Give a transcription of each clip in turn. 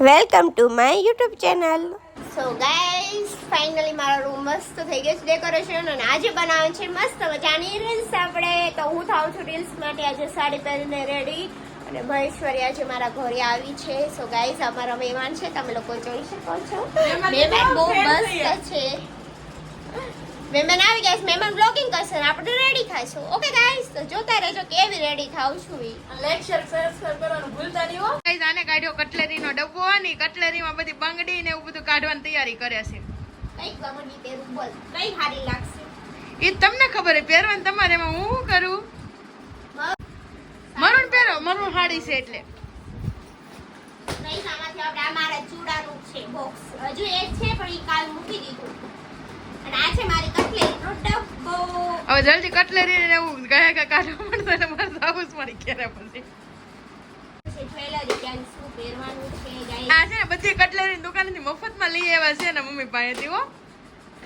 Welcome to my YouTube channel so guys finally મારો room મસ્ત થઈ ગયો છે ડેકોરેશન અને આજે બનાવે છે મસ્ત મજાની રીલ્સ આપણે. તો હું થાઉં છું રીલ્સ માટે આજે સાડી પહેરીને રેડી અને મહેશ્વરી આજે મારા ઘરે આવી છે. સો ગાઈસ અમારા મહેમાન છે તમે લોકો જોઈ શકો છો. મહેમાન બહુ મસ્ત છે. મહેમાન આવી ગયા છે મહેમાન બ્લોગિંગ કરશે ને આપણે રેડી ખાઈશું ઓકે ગાઈસ તો જોતા રહેજો કેવી રેડી ખાઉં છું ઈ. લાઈક શેર સબસ્ક્રાઇબ કરવાનું ભૂલતા નહીં હો. ગાઈસ આને કાઢ્યો કટલેરીનો ડબ્બો ને કટલેરીમાં બધી બંગડી ને એવું બધું કાઢવાની તૈયારી કરે છે. કઈ ગમની પહેરું બોલ. કઈ સારી લાગશે? એ તમને ખબર છે પહેરવાનું તમારે એમાં હું શું કરું? મરૂન પહેરો મરૂન સાડી છે એટલે. નહીં આમાંથી આપણે આ મારા ચૂડાનું છે બોક્સ હજુ એ છે પણ એ કાલ મૂકી દીધું. અને આ છે મારી કટલેરીનો ડબ્બો હવે જલ્દી કટલેરી ને એવું ગયા કે કાઢવા મળતો ને મારે જ મારી ઘેરે પછી આ છે ને બધી કટલેરી દુકાનેથી મફતમાં લઈ આવ્યા છે ને મમ્મી પાસેથી હો.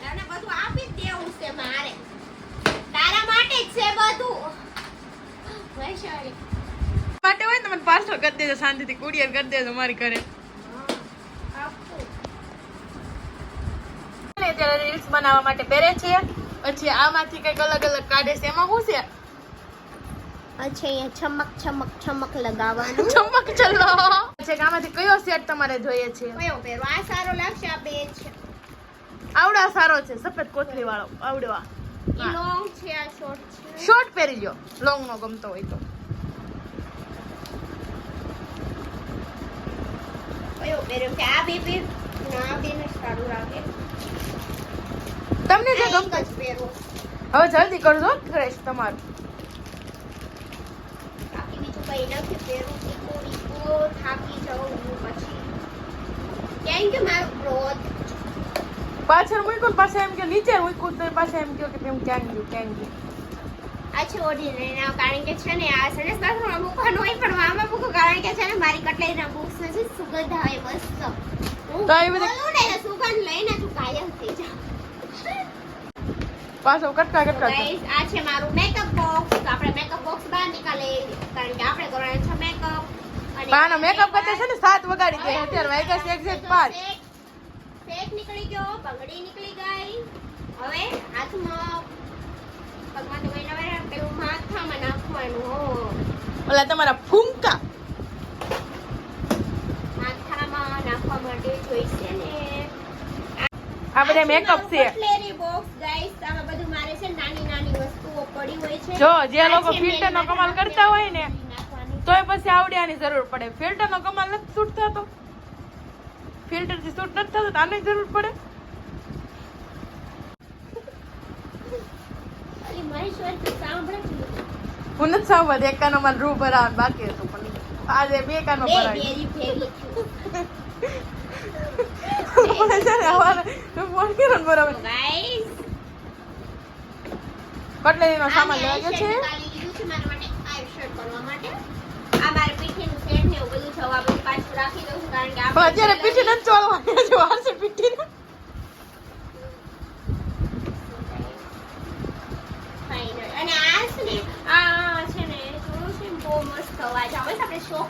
અને બધું આપી જ દેવું છે મારે. તારા માટે જ છે બધું. માટે હોય ને મને પાર્સલ કરી દેજો શાંતિથી કુરિયર કરી દેજો મારી ઘરે. અત્યારે રીલ્સ બનાવવા માટે પહેરે છે. પછી આમાંથી કંઈક અલગ અલગ કાઢે છે. એમાં શું છે? અચ્છા ચમક ચમક ચમક લગાવવાનું. ચમક ચલો. છે આમાંથી કયો સેટ તમારે જોઈએ છે? કયો પહેરો આ સારો લાગશે આ બે છે. આવડા સારો છે. સફેદ કોથળી વાળો. આવડવા. લોંગ છે આ શોર્ટ છે. શોર્ટ પહેરી લ્યો. લોંગ નો ગમતો હોય તો. કયો પહેર્યો? કે આ બે પહેર ના બે ને સારું લાગે. તમને જે ગમતો હવે જલ્દી કરજો ક્રેશ તમારું. કેમ પાછળ મૂક્યું પાસે એમ કે નીચે મૂક્યું તો પાસે એમ કહ્યું કે હું ક્યાં ગયું ક્યાં ગયું? આ ઓર્ડિનરી કારણ કે છે ને આ સરસ બાથરૂમમાં મૂકવાનું હોય પણ આમાં મૂકું કારણ કે છે ને મારી કટલેરીના બુક્સ છે સુગંધ આવે મસ્ત. તો એ બધી- સુગંધ લઈને તું કાયમ થઈ જા. પાછો કટકા કટકા છે. ગાઈસ આ છે મારું મેકઅપ બોક્સ તો આપણે મેકઅપ બોક્સ બહાર નીકાળે કારણ કે આપણે કરવાનું છે મેકઅપ પણ આનો મેકઅપ કરતા છે ને સાત વગાડી દે. અત્યારે વાગ્યા છે એક્ઝેક્ટ પાંચ. શેક નીકળી ગયો બંગડી નીકળી ગઈ. હવે હાથમાં પગમાં તો કઈ ના આવે પેલું માથામાં નાખવાનું હો. ઓલા તમારા ફૂંકા. માથામાં નાખવા માટે જોઈશે ને. આ બધા મેકઅપ છે કટલેરી બોક્સ ગાઈસ આમાં બધું મારે છે નાની વસ્તુઓ પડી હોય છે જો, જે લોકો છે નો કમાલ કરતા હોય ને. તોય પછી આવડ્યાની જરૂર પડે ફિલ્ટર નો કમાલ નથી શૂટ થતો ફિલ્ટરથી શૂટ નથી થતો આની જરૂર પડે સાંભળે? હું નથી સાંભળતી એક કાનો મારે રૂ ભરાવાનું બાકી હતું પણ આજે બે કાનો ભરાય. મને છે ને હવારે ફોન કર્યો ને બરાબર તો guys, કટલેરીનો સામાન લેવા ગયો છે? મારા મારે અત્યારે પીઠી નથી ચોળવાની છે વાર છે પીઠી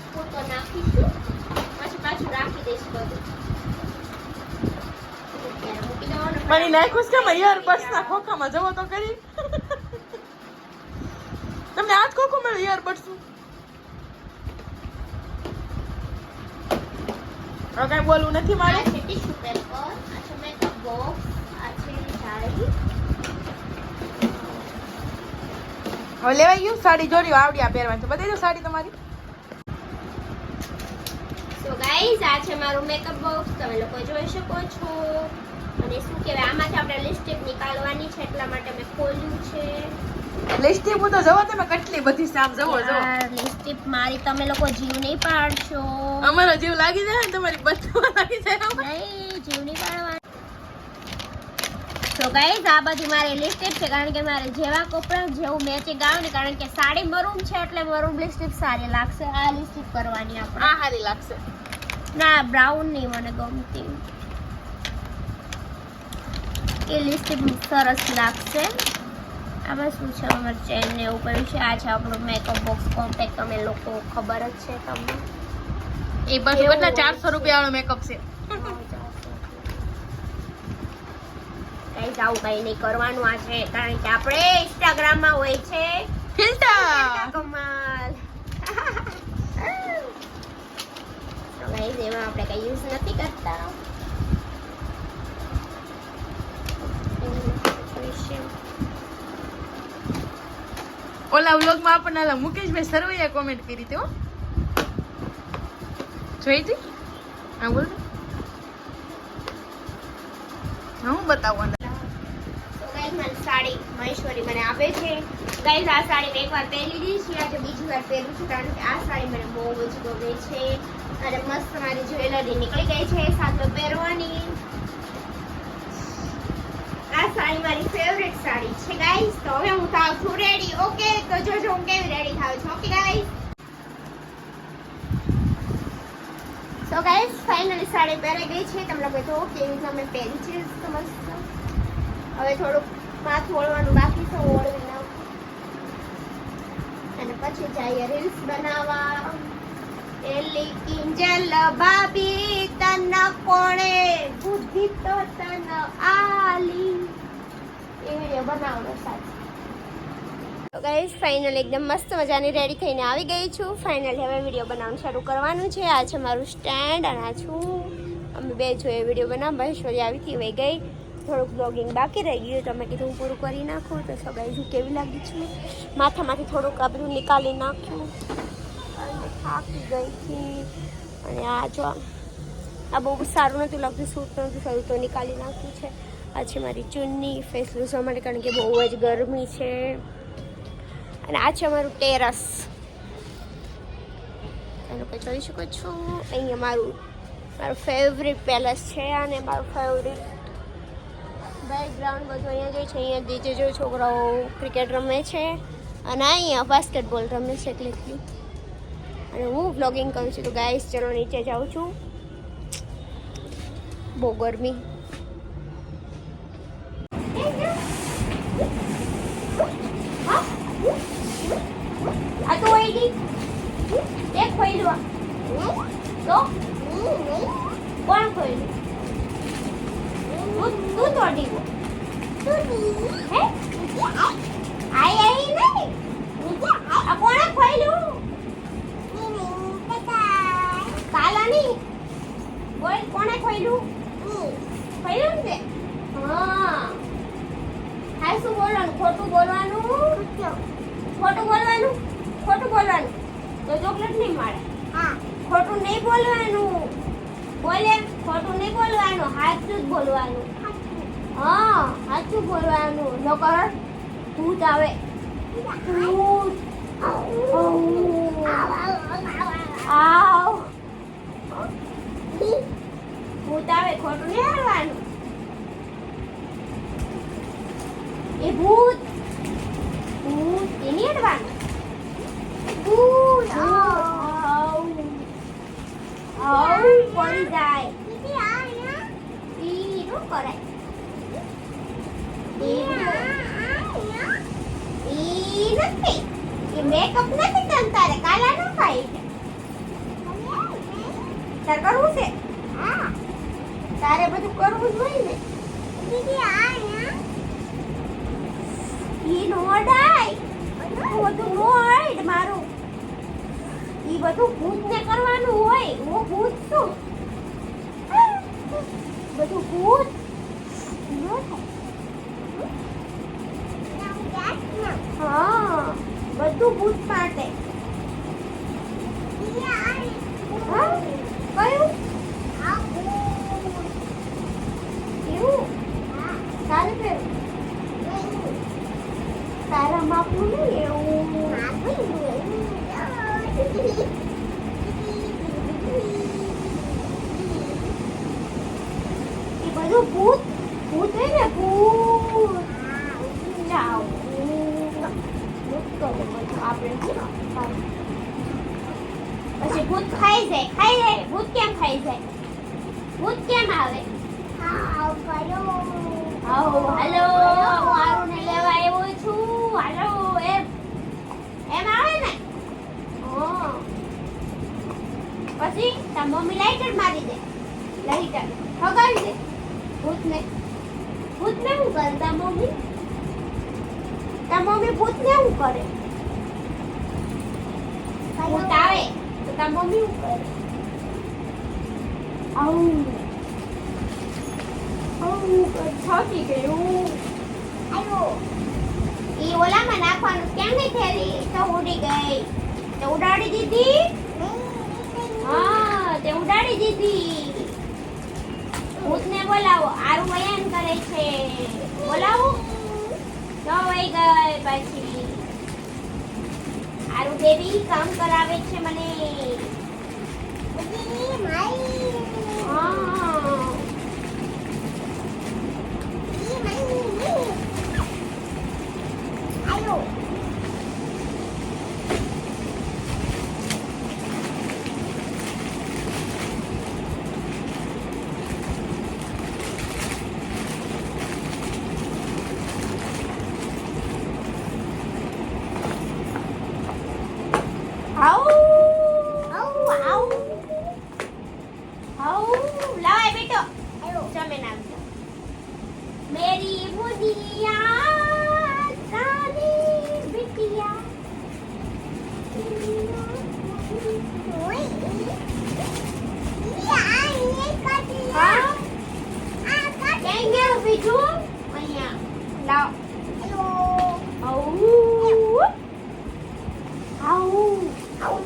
પૂરતો નાખીશું. કે ઇયરબડ્સ ના ખોખામાં જવો તો કરી તમને આજ ખોખું મળ્યું ઇયરબડ્સ હવે કઈ બોલવું નથી આ મારે tissue paper, આ છે makeup box, આ છે જાળી. હવે લેવાઈ ગયું સાડી જોડી આવડી પહેરવાની છે બતાવી દો સાડી તમારી So guys, આ છે મારું makeup box. તમે લોકો જોઈ શકો છો. અને શું કહેવાય, આમાંથી આપણે lipstick નીકાળવાની છે એટલા માટે મેં ખોલ્યું છે. લિસ્ટી હું તો જવો તમે કેટલી બધી સામ જવો જવો. લિપસ્ટિક મારી તમે લોકો જીવ નહીં પાડશો. અમારો જીવ લાગી જાય ને તમારી બધું લાગી જાય નહીં, જીવ નહીં પાડવાની. તો ગાઈઝ આ બધી મારી લિપસ્ટિક છે કારણ કે મારે જેવા કપડા જેવું મેચિંગ આવે ને કારણ કે સાડી મરૂમ છે એટલે મરૂમ લિપસ્ટિક સારી લાગશે. આ લિપસ્ટિક કરવાની આપણે. આ સારી લાગશે. ના બ્રાઉન નહીં મને ગમતી. એ લિપસ્ટિક સરસ લાગશે. આમાં શું છે? અમારે ચેન ને એવું કર્યું છે. આ છે આપણું મેકઅપ બોક્સ કોમ્પેક્ટ તમે લોકો ખબર જ છે તમને? એ બધું કેટલા? ચારસો રૂપિયા વાળો મેકઅપ છે. કઈ આવું કઈ નહીં કરવાનું આ છે. કારણ કે આપણે ઇન્સ્ટાગ્રામમાં હોય છે. ફિલ્ટર કમાલ guys, એમાં આપણે કઈ યુઝ નથી કરતા. ઓલા વ્લોગમાં આપણને ઓલા મુકેશભાઈ સરવૈયા કોમેન્ટ કરી હતી હો. જોઈ હતી? હા, બોલ. હું બતાવું. તો સાડી મહેશ્વરી મને આપે છે. ગાઈઝ આ સાડી મેં એકવાર પહેરી લીધી આજે બીજી વાર પહેરું છું કે આ સાડી મને બહુ જ ગમે છે. અને મસ્ત મારી જ્વેલરી નીકળી ગઈ છે. સાથે પહેરવાની. આ સાડી મારી ફેવરેટ સાડી છે ગાઈસ તો હવે હું થાવ છું રેડી ઓકે તો જોજો હું કેવી રેડી થાવ છું. ઓકે ગાઈસ તો ગાઈસ ફાઇનલી સાડી પહેરાઈ ગઈ છે. તમને લોકો તો કેવી રીતના મેં પહેરી છે. તો મસ્ત. હવે થોડુંક માથું ઓળવાનું બાકી છે ઓળવી નાખું. અને પછી જઈએ રીલ્સ બનાવવા. એલી કિંજલ ભાભી તન કોણે? બુદ્ધિ તો તન આલી. એ વીડિયો બનાવવાનો સાચી. ગાઈઝ ફાઇનલ એકદમ મસ્ત મજાની રેડી થઈને આવી ગઈ છું. ફાઇનલી હવે વીડિયો બનાવવાનું શરૂ કરવાનું છે. આ છે મારું સ્ટેન્ડ અને આ છું. અમે બે જોઈએ વીડિયો બનાવવા મહેશ્વરી આવી હતી વહી ગઈ. થોડુંક બ્લોગિંગ બાકી રહી ગયું તો મેં કીધું હું પૂરું કરી નાખું. તો સગાઈ હું કેવી લાગી છું? માથામાંથી થોડુંક બધું નીકાળી નાખ્યું થાકી ગઈ હતી. અને આ જો, આ બહુ સારું નથી લાગતું, સૂટ નથી થયું, તો નીકાળી નાખ્યું છે. આ છે મારી ચુન્ની ફેસ લૂસવા માટે, કારણ કે બહુ જ ગરમી છે. અને આ છે અમારું ટેરસ કંઈ જોઈ શકો છો? અહીંયા મારું મારું ફેવરિટ પેલેસ છે અને મારું ફેવરિટ બેકગ્રાઉન્ડ બધું અહીંયા જોઈ છે, અહીંયા બીજે જો છોકરાઓ ક્રિકેટ રમે છે. અને અહીંયા બાસ્કેટબોલ રમે છે, એટલી અને હું વ્લોગિંગ કરું છું. તો ગાઈસ ચલો નીચે જાઉં છું. બહુ ગરમી આ તો આઈડી એક ખોઈલું તો કોણ ખોઈલું તું તું તોડી હે આઈ આઈ નહીં આ કોણે ખોઈલું કાલા નહીં બોલ કોણે ખોઈલું ખોઈલું ને તે? હા હા શું બોલવાનું ખોટું બોલવાનું ખોટું બોલવાનું ખોટું બોલવાનું તો ચોકલેટ નહીં મળે ખોટું નહીં બોલવાનું બોલે, ખોટું નહીં બોલવાનું, સાચું જ બોલવાનું. હા, સાચું બોલવાનું. ન કર. ભૂત આવે. ભૂત આવ આવે ખોટું નહીં બોલવાનું એ ભૂત. ભૂત એ નહીં અડવાનું ભૂત આવ પડી જાય. ઈ નું કરાય ઈ નથી. એ મેકઅપ નથી કરતા તારે. કાલા ન થાય તારે કરવું છે? તારે બધું કરવું જ હોય ને. ઈ નો અડાય. બધું નો અડ મારું. ઈ બધું ભૂત ને કરવાનું હોય હું ભૂત છું. બધું ભૂત. હા બધું ભૂત માટે હા કયું એવું તારે પહેરું તારા માપનું નહીં એવું એ બધું ભૂત ભૂત હે ને ભૂત જાઓ ભૂત તો બધું આપણે શું ખાવું? પછી ભૂત ખાઈ જાય ખાઈ જાય ભૂત કેમ ખાઈ જાય? ભૂત કેમ આવે? હાલો હું આરુને લેવા આવ્યો છું. હાલો, એમ એમ આવે ને? હા. પછી તાર મમ્મી લાઈટર મારી દે. લાઈટર હગાવી દે ભૂતને ભૂતને શું કરે? તાર મમ્મી? તાર મમ્મી ભૂતને શું કરે? ભૂત આવે તો તાર મમ્મી કરે આવું આવું. થાકી ગયું આયો ઈ ઓલામાં નાખવાનું કેમ ગઈ થયેલી તો ઉડી ગઈ તે ઉડાડી દીધી હા તે ઉડાડી દીધી ભૂતને બોલાવો આરું વયન કરે છે બોલાવો તો વહી ગઈ પછી આરું બેબી કામ કરાવે છે મને. હા આયો આઉ આઉ આઉ આઉ લાય બેટો ચમે નામ મેરી બુદિયા રાની બિટિયા હા ક્યાં ગયું બીજું અહીંયા લાવ આઉ આઉ આઉ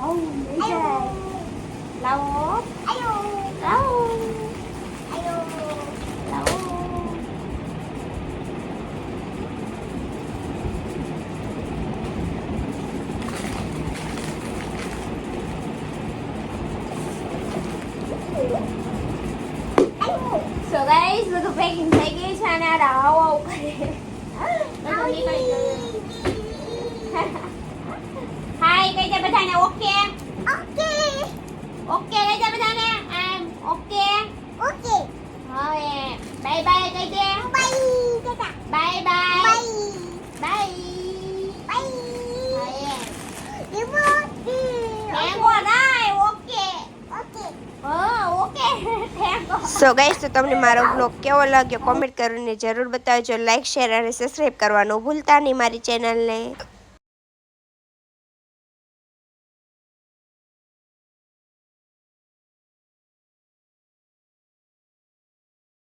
આઉ લઈ જાય લાવો લાવો લાવો સો ગાઈસ બધું પેકિંગ થઈ ગયું છે અને આ રાવ આવ કરે બધું નીકળી ગયું હાય કહી દે બધાને ઓકે ઓકે ઓકે કહી દે બધાને આઈ એમ ઓકે ઓકે હવે બાય બાય કહી દે bye bye bye bye bye thank રાય ઓકે ઓકે હા ઓકે થેન્ક સો ગાઈસ તો તમને મારો બ્લોગ કેવો લાગ્યો? કોમેન્ટ કરીને જરૂર બતાવજો. લાઈક શેર અને સબસ્ક્રાઈબ કરવાનું ભૂલતા નહીં મારી ચેનલને